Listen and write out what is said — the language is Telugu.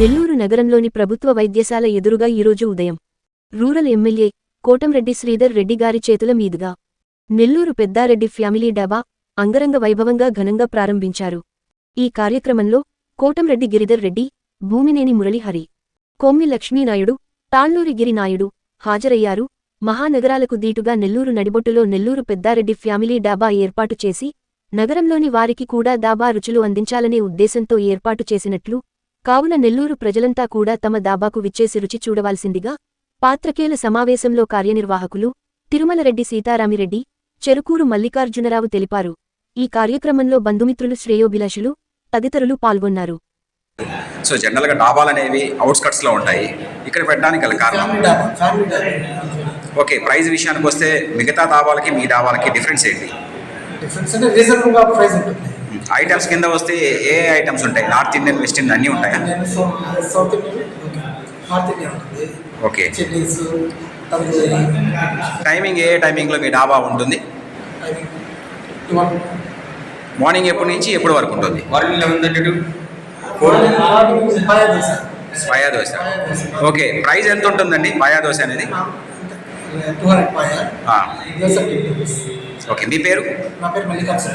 నెల్లూరు నగరంలోని ప్రభుత్వ వైద్యశాల ఎదురుగా ఈరోజు ఉదయం రూరల్ ఎమ్మెల్యే కోటంరెడ్డి శ్రీధర్ రెడ్డి గారి చేతుల మీదుగా నెల్లూరు పెద్దారెడ్డి ఫ్యామిలీ డాబా అంగరంగ వైభవంగా ఘనంగా ప్రారంభించారు. ఈ కార్యక్రమంలో కోటంరెడ్డి గిరిధర్ రెడ్డి భూమినేని మురళిహరి కొమ్మి లక్ష్మీనాయుడు తాళ్ళూరి గిరినాయుడు హాజరయ్యారు. మహానగరాలకు దీటుగా నెల్లూరు నడిబొట్టులో నెల్లూరు పెద్దారెడ్డి ఫ్యామిలీ డాబా ఏర్పాటు చేసి నగరంలోని వారికి కూడా దాబా రుచులు అందించాలనే ఉద్దేశంతో ఏర్పాటు చేసినట్లు కావున నెల్లూరు ప్రజలంతా కూడా తమ దాబాకు విచ్చేసి రుచి చూడవలసిందిగా పాత్రకేల సమావేశంలో కార్యనిర్వాహకులు తిరుమలరెడ్డి సీతారామిరెడ్డి చెరుకూరు మల్లికార్జునరావు తెలిపారు. ఈ కార్యక్రమంలో బంధుమిత్రులు శ్రేయోభిలాషులు తదితరులు పాల్గొన్నారు. సో జనరల్గా డాబాలు అనేవి అవుట్స్కట్స్లో ఉంటాయి. ఇక్కడ పెట్టడానికి గల కారణం? ఓకే ప్రైస్ విషయానికి వస్తే మిగతా డాబాలకి మీ డాబాలకి డిఫరెన్స్ ఏంటి? డిఫరెన్స్ అంటే రీజనబుల్గా ప్రైస్ ఉంటుంది. ఐటమ్స్ కింద వస్తే ఏ ఐటమ్స్ ఉంటాయి? నార్త్ ఇండియన్ వెస్ట్ ఇండియన్ అన్నీ ఉంటాయా? South Indian okay North Indian ఉంటుంది. ఓకే చట్నీస్ తందూరి టైమింగ్ ఏ టైమింగ్లో మీ డాబా ఉంటుంది? మార్నింగ్ ఎప్పటి నుంచి ఎప్పటి వరకు ఉంటుంది? Morning eleven thirty to paya dosa. Okay price ఎంత ఉంటుందండి? పాయా దోశ అనేది? ఓకే మీ పేరు? నా పేరు మల్లికార్జున.